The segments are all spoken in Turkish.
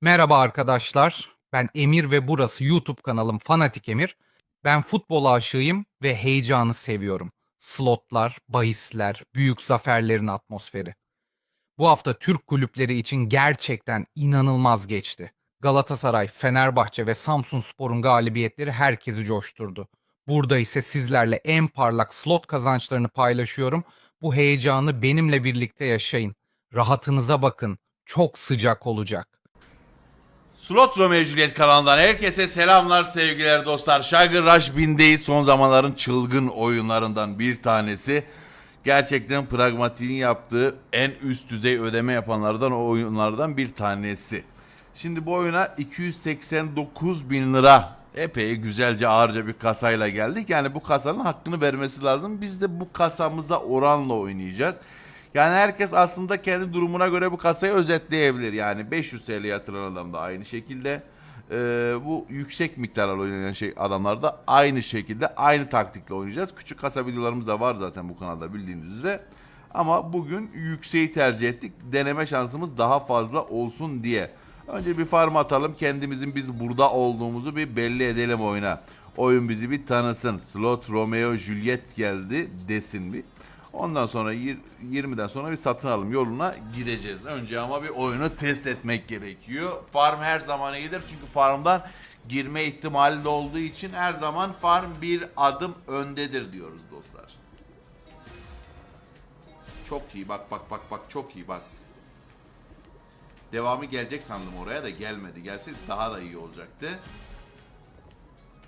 Merhaba arkadaşlar. Ben Emir ve burası YouTube kanalım Fanatik Emir. Ben futbol aşığıyım ve heyecanı seviyorum. Slotlar, bahisler, büyük zaferlerin atmosferi. Bu hafta Türk kulüpleri için gerçekten inanılmaz geçti. Galatasaray, Fenerbahçe ve Samsun Spor'un galibiyetleri herkesi coşturdu. Burada ise sizlerle en parlak slot kazançlarını paylaşıyorum. Bu heyecanı benimle birlikte yaşayın. Rahatınıza bakın. Çok sıcak olacak. Slot Romeo Juliet kanalından herkese selamlar sevgiler dostlar. Sugar Rush Bindeyiz son zamanların çılgın oyunlarından bir tanesi. Gerçekten pragmatiğin yaptığı en üst düzey ödeme yapanlardan o oyunlardan bir tanesi. Şimdi bu oyuna 289 bin lira epey güzelce ağırca bir kasayla geldik. Yani bu kasanın hakkını vermesi lazım. Biz de bu kasamıza oranla oynayacağız. Yani herkes aslında kendi durumuna göre bu kasayı özetleyebilir. Yani 500 TL yatıran adam da aynı şekilde. Ee, bu yüksek miktarla oynayan şey adamlar da aynı şekilde aynı taktikle oynayacağız. Küçük kasa videolarımız da var zaten bu kanalda bildiğiniz üzere. Ama bugün yükseği tercih ettik. Deneme şansımız daha fazla olsun diye. Önce bir farm atalım. Kendimizin biz burada olduğumuzu bir belli edelim oyuna. Oyun bizi bir tanısın. Slot Romeo Juliet geldi desin bir. Ondan sonra yir- 20'den sonra bir satın alım yoluna gideceğiz. Önce ama bir oyunu test etmek gerekiyor. Farm her zaman iyidir çünkü farmdan girme ihtimali de olduğu için her zaman farm bir adım öndedir diyoruz dostlar. Çok iyi bak bak bak bak çok iyi bak. Devamı gelecek sandım oraya da gelmedi. Gelseydi daha da iyi olacaktı.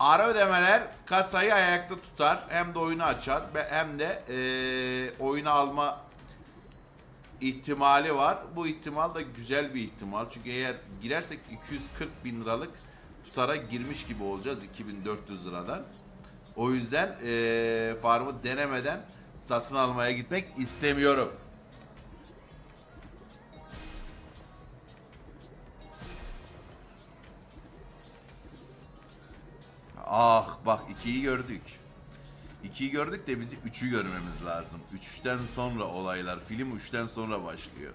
Ara ödemeler kasayı ayakta tutar. Hem de oyunu açar hem de eee oyunu alma ihtimali var. Bu ihtimal da güzel bir ihtimal. Çünkü eğer girersek 240 bin liralık tutara girmiş gibi olacağız 2400 liradan. O yüzden eee farmı denemeden satın almaya gitmek istemiyorum. Ah bak ikiyi gördük. İkiyi gördük de bizi üçü görmemiz lazım. Üçten sonra olaylar. Film üçten sonra başlıyor.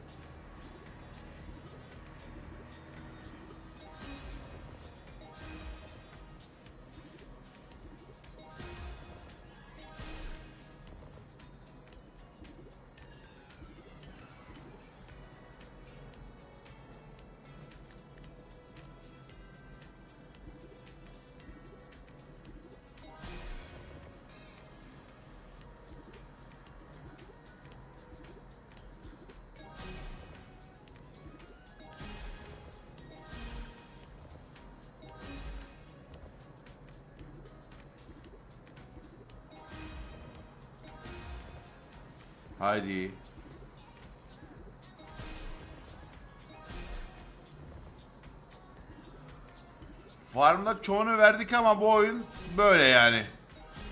Haydi. Farmda çoğunu verdik ama bu oyun böyle yani.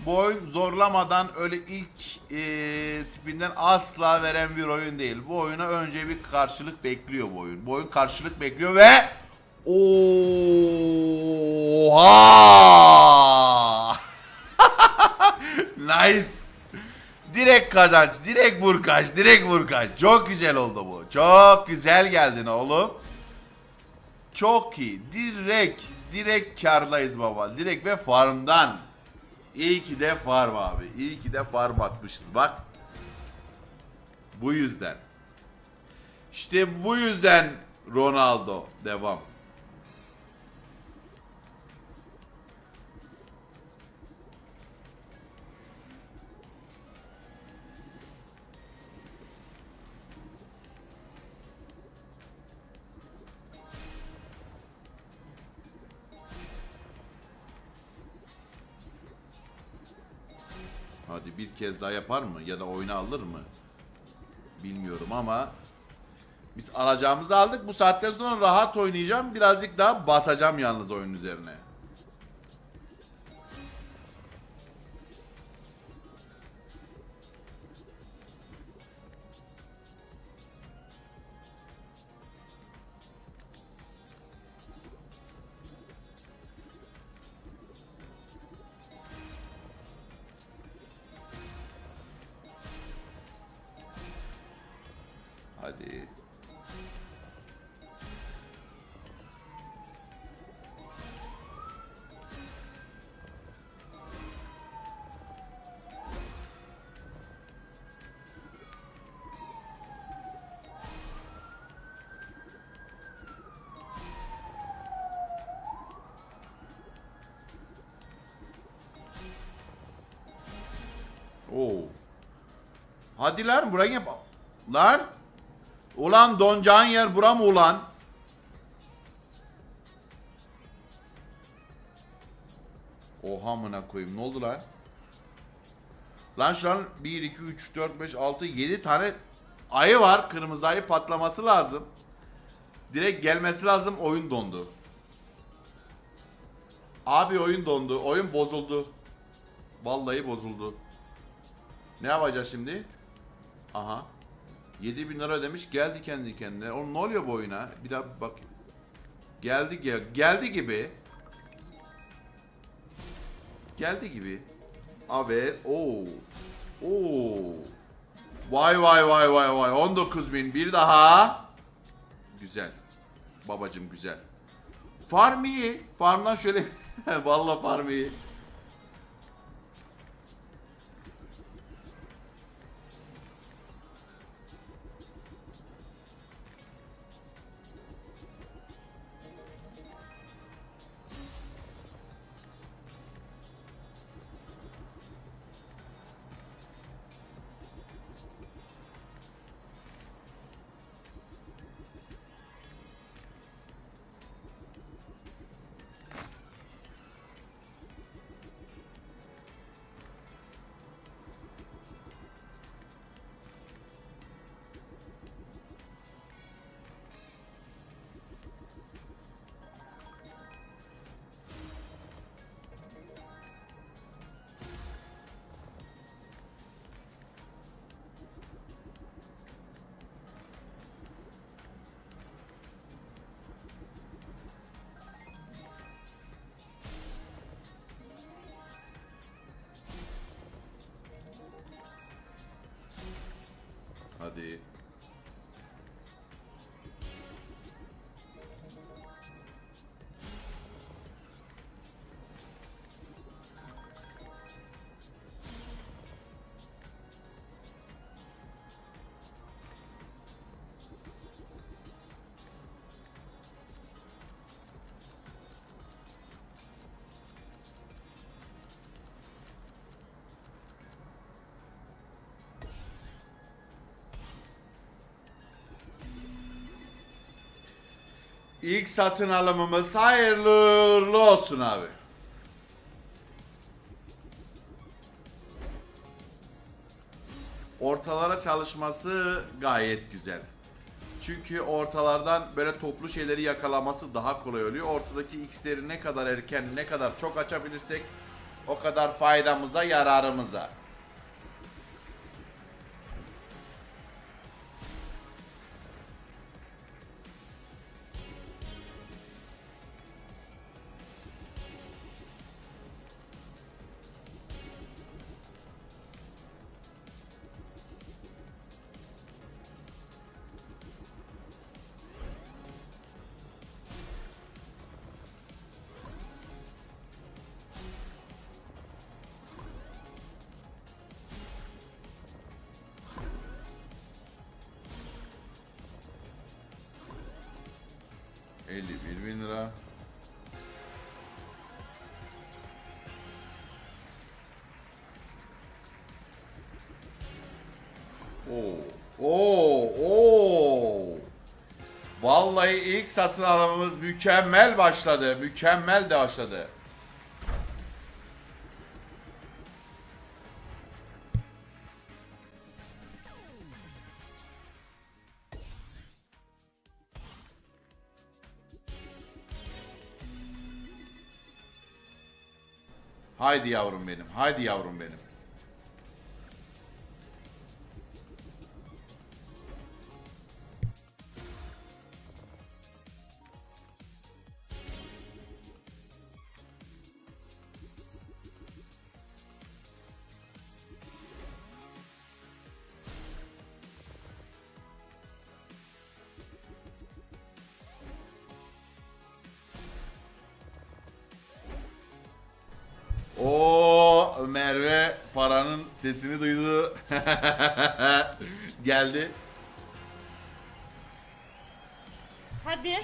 Bu oyun zorlamadan öyle ilk eee spinden asla veren bir oyun değil. Bu oyuna önce bir karşılık bekliyor bu oyun. Bu oyun karşılık bekliyor ve Oha! nice. Direkt kazanç, direkt vurkaç, direkt vurkaç. Çok güzel oldu bu. Çok güzel geldin oğlum. Çok iyi. Direkt, direkt kardayız baba. Direkt ve farmdan. İyi ki de farm abi. İyi ki de farm atmışız bak. Bu yüzden. İşte bu yüzden Ronaldo. Devam. Hadi bir kez daha yapar mı? Ya da oyunu alır mı? Bilmiyorum ama biz alacağımızı aldık. Bu saatten sonra rahat oynayacağım. Birazcık daha basacağım yalnız oyun üzerine. Hadi lan buraya yap. Lan. Ulan donacağın yer bura mı ulan? Oha amına koyayım ne oldu lan? Lan şu an 1, 2, 3, 4, 5, 6, 7 tane ayı var. Kırmızı ayı patlaması lazım. Direkt gelmesi lazım oyun dondu. Abi oyun dondu. Oyun bozuldu. Vallahi bozuldu. Ne yapacağız şimdi? Aha. 7000 lira ödemiş geldi kendi kendine. Oğlum ne oluyor bu oyuna? Bir daha bak. Geldi gel geldi gibi. Geldi gibi. Abi o. Oo. Vay vay vay vay vay 19000 bir daha. Güzel. Babacım güzel. Farm iyi. Farmdan şöyle Vallahi farm iyi. Hadi. İlk satın alımımız hayırlı olsun abi. Ortalara çalışması gayet güzel. Çünkü ortalardan böyle toplu şeyleri yakalaması daha kolay oluyor. Ortadaki x'leri ne kadar erken, ne kadar çok açabilirsek o kadar faydamıza, yararımıza. ...51 bin lira. Oo. Oo. Oo. Vallahi ilk satın alımımız mükemmel başladı. Mükemmel de başladı. Haydi yavrum benim. Haydi yavrum benim. Sesini duydu. Geldi. Hadi.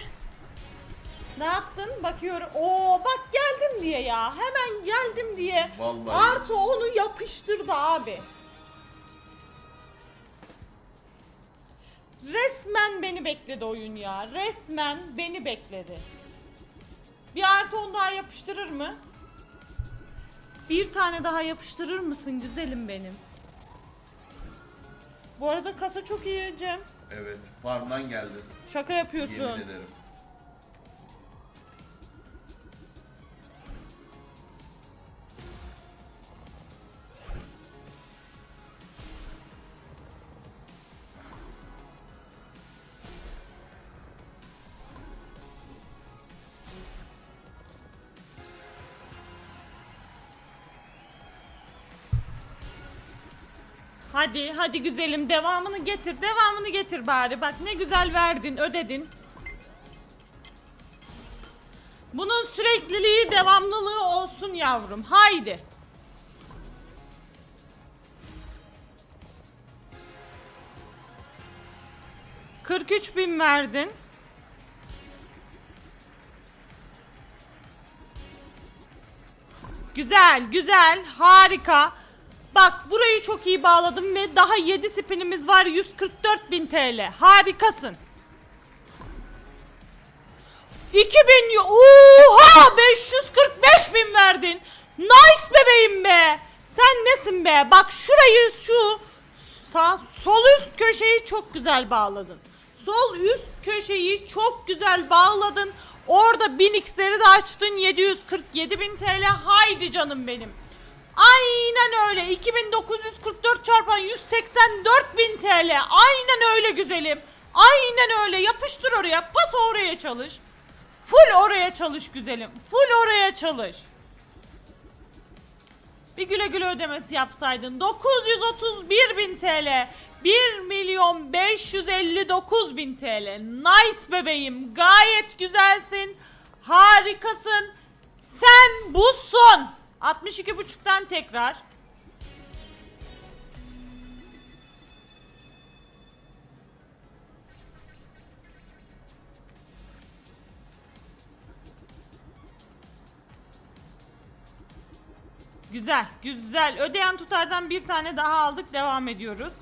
Ne yaptın? Bakıyorum. Oo bak geldim diye ya. Hemen geldim diye. Vallahi. Artı onu yapıştırdı abi. Resmen beni bekledi oyun ya. Resmen beni bekledi. Bir artı on daha yapıştırır mı? Bir tane daha yapıştırır mısın güzelim benim? Bu arada kasa çok iyi Cem. Evet. Farmdan geldi. Şaka yapıyorsun. Yemin ederim. Hadi hadi güzelim devamını getir. Devamını getir bari. Bak ne güzel verdin, ödedin. Bunun sürekliliği, devamlılığı olsun yavrum. Haydi. Kırk üç bin verdin. Güzel, güzel, harika. Bak burayı çok iyi bağladım ve daha 7 spinimiz var 144 bin TL. Harikasın. 2000 y- Oha 545 bin verdin. Nice bebeğim be. Sen nesin be? Bak şurayı şu sağ sol üst köşeyi çok güzel bağladın. Sol üst köşeyi çok güzel bağladın. Orada 1000x'leri de açtın 747 bin TL. Haydi canım benim. Aynen öyle. 2944 çarpan 184 bin TL. Aynen öyle güzelim. Aynen öyle. Yapıştır oraya. Pas oraya çalış. Full oraya çalış güzelim. Full oraya çalış. Bir güle güle ödemesi yapsaydın. 931 bin TL. 1 milyon 559 bin TL. Nice bebeğim. Gayet güzelsin. Harikasın. Sen busun. 62.5'tan tekrar. Güzel, güzel. Ödeyen tutardan bir tane daha aldık. Devam ediyoruz.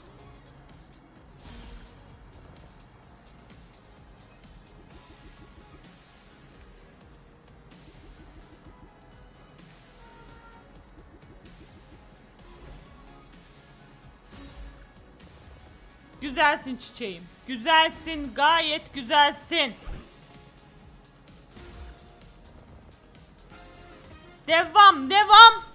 Güzelsin çiçeğim. Güzelsin, gayet güzelsin. Devam, devam.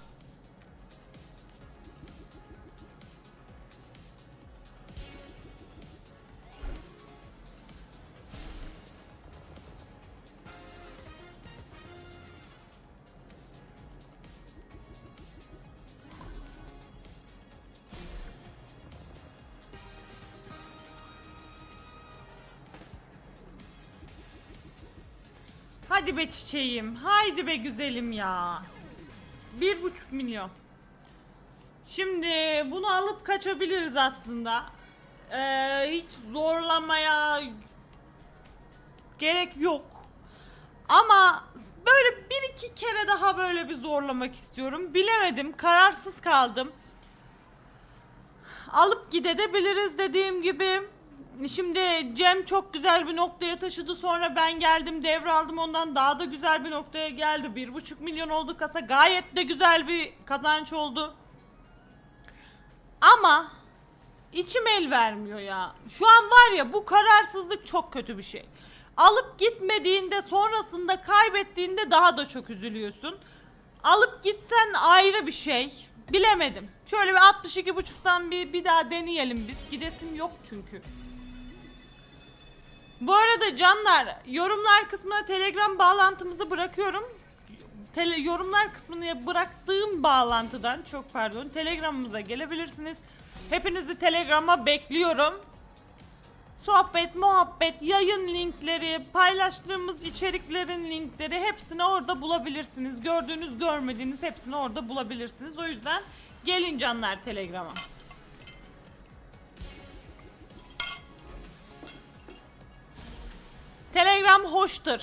Hadi be çiçeğim. Haydi be güzelim ya. Bir buçuk milyon. Şimdi bunu alıp kaçabiliriz aslında. Ee, hiç zorlamaya gerek yok. Ama böyle bir iki kere daha böyle bir zorlamak istiyorum. Bilemedim. Kararsız kaldım. Alıp gidebiliriz dediğim gibi. Şimdi Cem çok güzel bir noktaya taşıdı. Sonra ben geldim devraldım ondan daha da güzel bir noktaya geldi. Bir buçuk milyon oldu kasa. Gayet de güzel bir kazanç oldu. Ama içim el vermiyor ya. Şu an var ya bu kararsızlık çok kötü bir şey. Alıp gitmediğinde sonrasında kaybettiğinde daha da çok üzülüyorsun. Alıp gitsen ayrı bir şey. Bilemedim. Şöyle bir 62.5'tan bir, bir daha deneyelim biz. Gidesim yok çünkü. Bu arada canlar yorumlar kısmına telegram bağlantımızı bırakıyorum. Tele, yorumlar kısmına bıraktığım bağlantıdan çok pardon telegramımıza gelebilirsiniz. Hepinizi telegrama bekliyorum. Sohbet, muhabbet, yayın linkleri, paylaştığımız içeriklerin linkleri hepsini orada bulabilirsiniz. Gördüğünüz, görmediğiniz hepsini orada bulabilirsiniz. O yüzden gelin canlar telegrama. Telegram hoştur.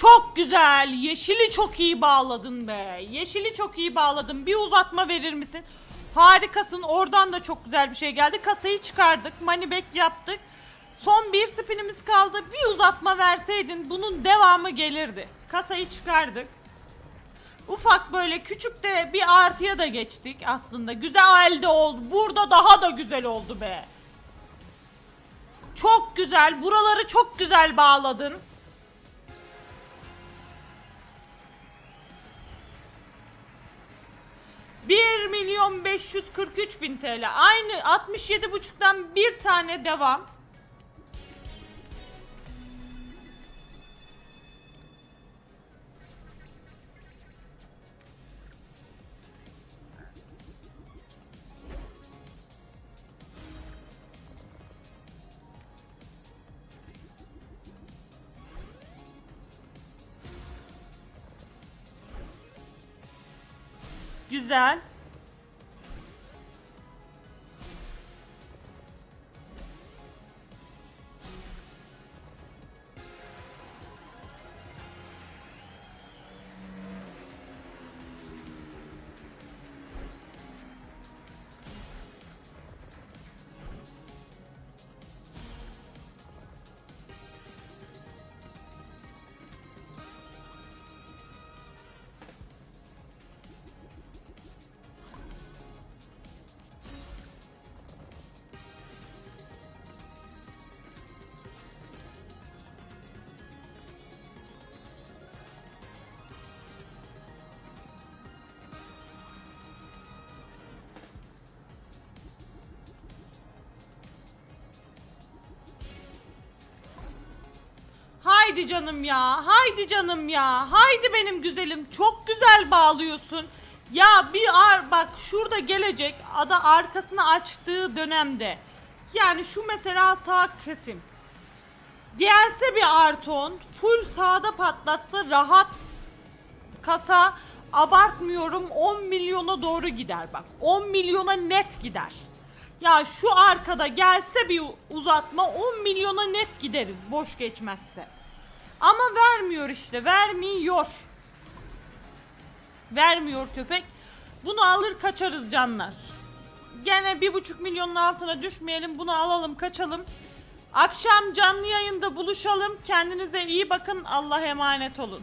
Çok güzel. Yeşili çok iyi bağladın be. Yeşili çok iyi bağladın. Bir uzatma verir misin? Harikasın. Oradan da çok güzel bir şey geldi. Kasayı çıkardık. Money back yaptık. Son bir spinimiz kaldı. Bir uzatma verseydin bunun devamı gelirdi. Kasayı çıkardık. Ufak böyle küçük de bir artıya da geçtik aslında. Güzel elde oldu. Burada daha da güzel oldu be. Çok güzel. Buraları çok güzel bağladın. Bir milyon 543 bin TL. Aynı 67 buçuktan bir tane devam. Güzel. Haydi canım ya. Haydi canım ya. Haydi benim güzelim. Çok güzel bağlıyorsun. Ya bir ar bak şurada gelecek ada arkasını açtığı dönemde. Yani şu mesela sağ kesim. Gelse bir arton full sağda patlatsa rahat kasa abartmıyorum 10 milyona doğru gider bak. 10 milyona net gider. Ya şu arkada gelse bir uzatma 10 milyona net gideriz boş geçmezse. Ama vermiyor işte vermiyor. Vermiyor köpek. Bunu alır kaçarız canlar. Gene bir buçuk milyonun altına düşmeyelim. Bunu alalım kaçalım. Akşam canlı yayında buluşalım. Kendinize iyi bakın. Allah'a emanet olun.